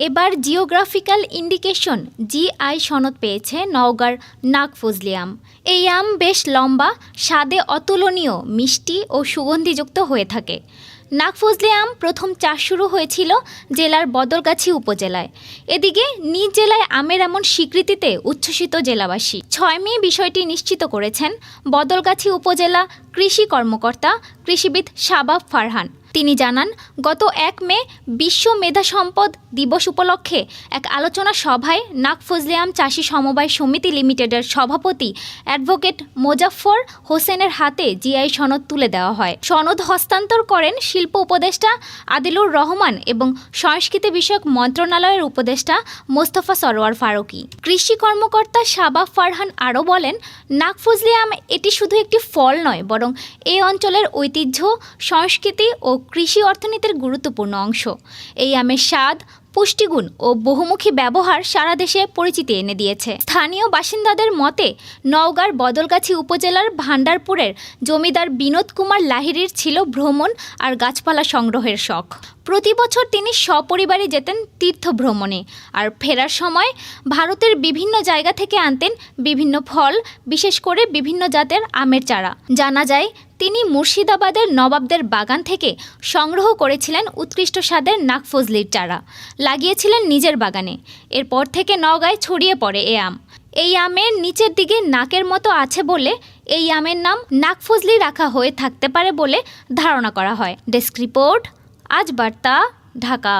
এবার geographical indication GI সনদ পেয়েছে নওগাঁর নাগফজলি আম এই আম বেশ লম্বা, স্বাদে অতুলনীয়, মিষ্টি ও সুগন্ধিযুক্ত হয়ে থাকে। নাগফজলি আম প্রথম চাষ শুরু হয়েছিল জেলার বদলগাছি উপজেলায়। এদিকে নিজ জেলায় আমের এমন স্বীকৃতিতে উচ্ছ্বসিত জেলাবাসী। ছয় মে বিষয়টি নিশ্চিত করেছেন বদলগাছি উপজেলা কৃষি কর্মকর্তা কৃষিবিদ শাবাব ফারহান। তিনি জানান, গত এক মে বিশ্ব মেধা সম্পদ দিবস উপলক্ষে এক আলোচনা সভায় নাগফজলিয়াম চাষি সমবায় সমিতি লিমিটেডের সভাপতি অ্যাডভোকেট মোজাফফর হোসেনের হাতে জিআই সনদ তুলে দেওয়া হয়। সনদ হস্তান্তর করেন শিল্প উপদেষ্টা আদিলুর রহমান এবং সংস্কৃতি বিষয়ক মন্ত্রণালয়ের উপদেষ্টা মোস্তফা সরোয়ার ফারুকি। কৃষি কর্মকর্তা সাবা ফারহান আরও বলেন নাগফজলি আম এটি শুধু একটি ফল নয়, বরং এই অঞ্চলের ঐতিহ্য, সংস্কৃতি ও কৃষি অর্থনীতির গুরুত্বপূর্ণ অংশ। এই আমের স্বাদ পুষ্টিগুণ ও বহুমুখী ব্যবহার সারা দেশে পরিচিতি এনে দিয়েছে। স্থানীয় বাসিন্দাদের মতে, নওগাঁর বদলগাছি উপজেলার ভান্ডারপুরের জমিদার বিনোদ কুমার লাহিড়ির ছিল ভ্রমণ আর গাছপালা সংগ্রহের শখ। প্রতি বছর তিনি সপরিবারে যেতেন তীর্থ ভ্রমণে আর ফেরার সময় ভারতের বিভিন্ন জায়গা থেকে আনতেন বিভিন্ন ফল, বিশেষ করে বিভিন্ন জাতের আমের চারা। জানা যায়, তিনি মুর্শিদাবাদের নবাবদের বাগান থেকে সংগ্রহ করেছিলেন উৎকৃষ্ট স্বাদের নাগফজলির চারা। লাগিয়েছিলেন নিজের বাগানে। এরপর থেকে নওগাঁয় ছড়িয়ে পড়ে এ আম। এই আমের নিচের দিকে নাকের মতো আছে বলে এই আমের নাম নাগফজলি রাখা হয়ে থাকতে পারে বলে ধারণা করা হয়। ডেস্ক রিপোর্ট আজ বার্তা ঢাকা